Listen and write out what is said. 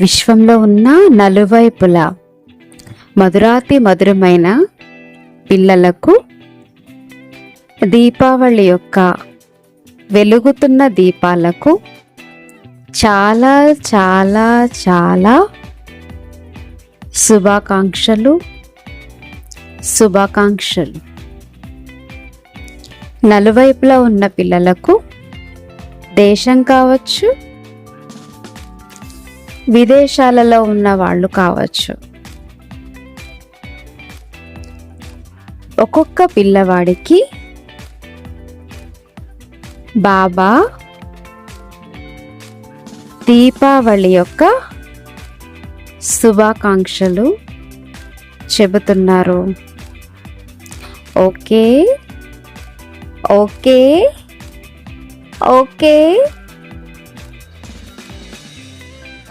విశ్వంలో ఉన్న నలువైపులా మధురాతి మధురమైన పిల్లలకు దీపావళి యొక్క వెలుగుతున్న దీపాలకు చాలా చాలా చాలా శుభాకాంక్షలు శుభాకాంక్షలు. నలువైపులా ఉన్న పిల్లలకు దేశం కావచ్చు విదేశాలలో ఉన్న వాళ్ళు కావచ్చు. ఒక్కొక్క పిల్లవాడికి బాబా దీపావళి యొక్క శుభాకాంక్షలు చెబుతున్నారు. ఓకే? ఓకే? ఓకే?